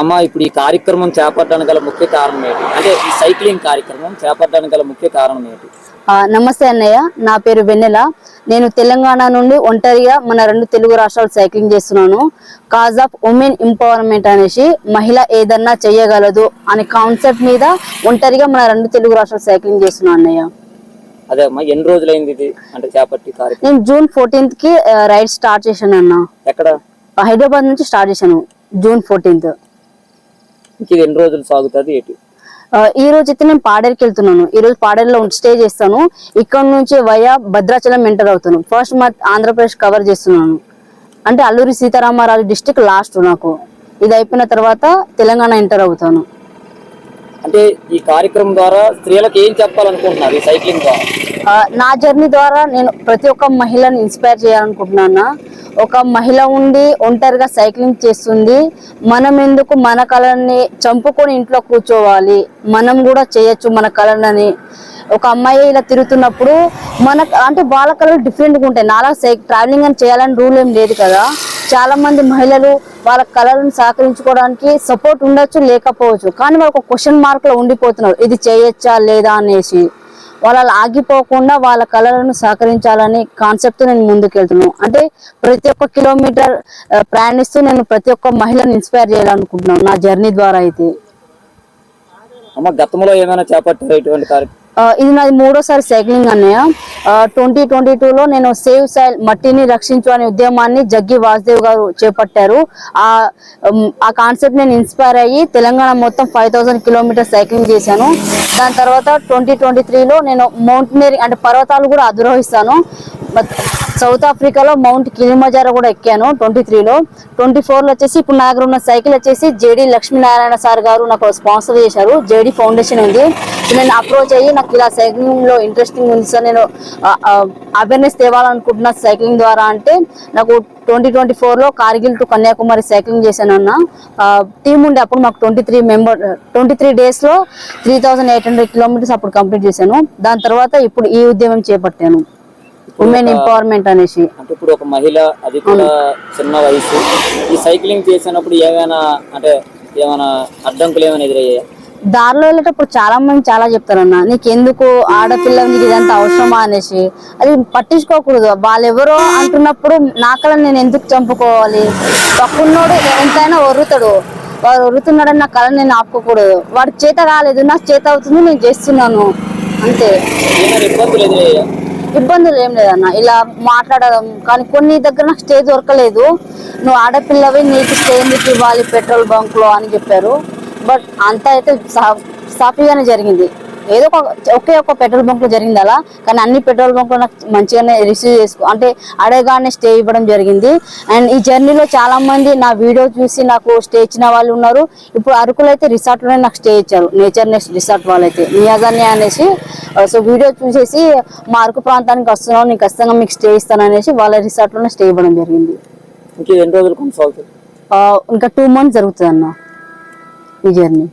అమ్మ ఇప్పుడు ఈ కార్యక్రమం చేపట్టడానికి గల ముఖ్య కారణం ఏంటి అంటే ఈ సైక్లింగ్ కార్యక్రమం చేపట్టడానికి గల ముఖ్య కారణం ఏంటి నమస్తే అన్నయ్య నా పేరు వెన్నెల. నేను తెలంగాణ నుండి ఒంటరిగా మన రెండు తెలుగు రాష్ట్రాలు సైక్లింగ్ చేస్తున్నాను. కాజ్ ఆఫ్ ఉమెన్ ఎంపవర్మెంట్ అనేసి మహిళ ఏదన్నా చెయ్యగలదు అనే కాన్సెప్ట్ మీద ఒంటరిగా మన రెండు తెలుగు రాష్ట్రాలు సైక్లింగ్ చేస్తున్నాను అన్నయ్య. అదే అమ్మా ఎన్ని రోజులైంది ఇది? అంటే చేపట్టి కార్యక్రమం? నేను జూన్ ఫోర్టీన్త్కి రైడ్ స్టార్ట్ చేశాను అన్న. ఎక్కడ? హైదరాబాద్ నుంచి స్టార్ట్ చేశాను జూన్ ఫోర్టీన్త్. ఇది ఎన్ని రోజులు సాగుతుంది ఏంటి? ఈ రోజు అయితే నేను పాడేరుకి వెళ్తున్నాను. ఈ రోజు పాడేరులో స్టే చేస్తాను. ఇక్కడ నుంచి వయా భద్రాచలం ఎంటర్ అవుతాను. ఫస్ట్ మా ఆంధ్రప్రదేశ్ కవర్ చేస్తున్నాను. అంటే అల్లూరి సీతారామారాజు డిస్టిక్ లాస్ట్ నాకు. ఇది అయిపోయిన తర్వాత తెలంగాణ ఎంటర్ అవుతాను. అంటే ఈ కార్యక్రమం ద్వారా స్త్రీలకు ఏం చెప్పాలనుకుంటున్నారు ఈ సైక్లింగ్ ద్వారా? నా జర్నీ ద్వారా నేను ప్రతి ఒక్క మహిళని ఇన్స్పైర్ చేయాలనుకుంటున్నాను? ఒక మహిళ ఉండి ఒంటరిగా సైక్లింగ్ చేస్తుంది. మనం ఎందుకు మన కళని చంపుకొని ఇంట్లో కూర్చోవాలి? మనం కూడా చేయొచ్చు మన కళలని ఒక అమ్మాయి ఇలా తిరుగుతున్నప్పుడు మన అంటే వాళ్ళ కళలు డిఫరెంట్గా ఉంటాయి. నాలా సై ట్రావెలింగ్ అని చేయాలని రూల్ ఏం లేదు కదా. చాలా మంది మహిళలు వాళ్ళ కళలను సహకరించుకోవడానికి సపోర్ట్ ఉండొచ్చు లేకపోవచ్చు. కానీ వాళ్ళకు క్వశ్చన్ మార్క్లో ఉండిపోతున్నారు. ఇది చేయొచ్చా లేదా అనేసి. వాళ్ళు ఆగిపోకుండా వాళ్ళ కళలను సహకరించాలని కాన్సెప్ట్ నేను ముందుకెళ్తున్నాను అంటే ప్రతి ఒక్క కిలోమీటర్ ప్రయాణిస్తూ నేను ప్రతి ఒక్క మహిళను ఇన్స్పైర్ చేయాలనుకుంటున్నాను నా జర్నీ ద్వారా అయితే. అమ్మ గతంలో ఏమైనా చేపట్టారు ఇటువంటి కార్యక్రమం? ఇది నాది మూడోసారి సైక్లింగ్ అన్నయ్య. ట్వంటీ ట్వంటీ టూలో నేను సేవ్ సైల్ మట్టిని రక్షించు అనే ఉద్యమాన్ని జగ్గి వాసుదేవ్ గారు చేపట్టారు. ఆ ఆ కాన్సెప్ట్ నేను ఇన్స్పైర్ అయ్యి తెలంగాణ మొత్తం ఫైవ్ థౌసండ్ కిలోమీటర్ సైక్లింగ్ చేశాను. దాని తర్వాత ట్వంటీ ట్వంటీ త్రీలో నేను మౌంటైనరింగ్ అంటే పర్వతాలు కూడా అధిరోహిస్తాను. సౌత్ ఆఫ్రికాలో మౌంట్ కిలిమజారో కూడా ఎక్కాను ట్వంటీ త్రీలో ట్వంటీ ఫోర్లో వచ్చేసి ఇప్పుడు నా దగ్గర ఉన్న సైకిల్ వచ్చేసి జేడీ లక్ష్మీనారాయణ సార్ గారు నాకు స్పాన్సర్ చేశారు. జేడీ ఫౌండేషన్ ఉంది. నేను అప్రోచ్ అయ్యి నాకు ఇలా సైక్లింగ్లో ఇంట్రెస్టింగ్ ఉంది సార్. నేను అవేర్నెస్ తేవాలనుకుంటున్నా సైక్లింగ్ ద్వారా అంటే నాకు ట్వంటీ ట్వంటీ ఫోర్లో కార్గిల్ టు కన్యాకుమారి సైక్లింగ్ చేశాను అన్న. టీమ్ ఉండే అప్పుడు మాకు twenty three member twenty three డేస్లో three thousand eight hundred kilometres అప్పుడు కంప్లీట్ చేశాను. దాని తర్వాత ఇప్పుడు ఈ ఉద్యమం చేపట్టాను. ఉమెన్ ఎంపవర్మెంట్ అనేసి. అంటే ఇప్పుడు ఒక మహిళ అది కూడా చిన్న వయసు. ఈ సైక్లింగ్ చేసినప్పుడు ఏమైనా అంటే ఏమైనా అడ్డంకులు ఏమైనా ఎదురయ్యాయా? దారిలో వెళ్ళేటప్పుడు చాలా మంది చాలా చెప్తారన్న నీకు ఎందుకు ఆడపిల్ల నీకు ఇదంతా అవసరమా? అనేసి. అది పట్టించుకోకూడదు. వాళ్ళెవరో అంటున్నప్పుడు నాకలని నేను ఎందుకు చంపుకోవాలి? పక్కున్నోడు ఎంతైనా ఒర్రుతాడు. వాడు ఒర్రుతున్నాడని నా కళ నేను ఆపుకోకూడదు. వాడికి చేత కాలేదు నాకు చేత అవుతుంది నేను చేస్తున్నాను. అంతే. ఇబ్బందులు ఏం లేదన్న. ఇలా మాట్లాడడం. కానీ కొన్ని దగ్గర నాకు స్టే దొరకలేదు. నువ్వు ఆడపిల్లవి నీకు స్టే ఎందుకు ఇవ్వాలి? పెట్రోల్ బంక్లో అని చెప్పారు. బట్ అంతా అయితే సాఫీగానే జరిగింది. ఏదో ఒక ఒకే ఒక పెట్రోల్ బంక్లో జరిగింది అలా కానీ అన్ని పెట్రోల్ బంక్లో నాకు మంచిగానే రిసీవ్ చేసుకో అంటే అడగానే స్టే ఇవ్వడం జరిగింది. అండ్ ఈ జర్నీలో చాలా మంది నా వీడియో చూసి నాకు స్టే ఇచ్చిన వాళ్ళు ఉన్నారు. ఇప్పుడు అరకులో అయితే రిసార్ట్లోనే నాకు స్టే ఇచ్చారు. నేచర్ నెక్స్ట్ రిసార్ట్ వాళ్ళైతే నియాజాని అనేసి సో వీడియో చూసేసి మా అరకు ప్రాంతానికి వస్తున్నావు నేను ఖచ్చితంగా మీకు స్టే ఇస్తాను అనేసి వాళ్ళ రిసార్ట్లోనే స్టే ఇవ్వడం జరిగింది. ఇంక ఎన్ని రోజులు కొనసాగుతుంది? ఇంకా టూ మంత్స్ జరుగుతుంది అన్న ఈ జర్నీ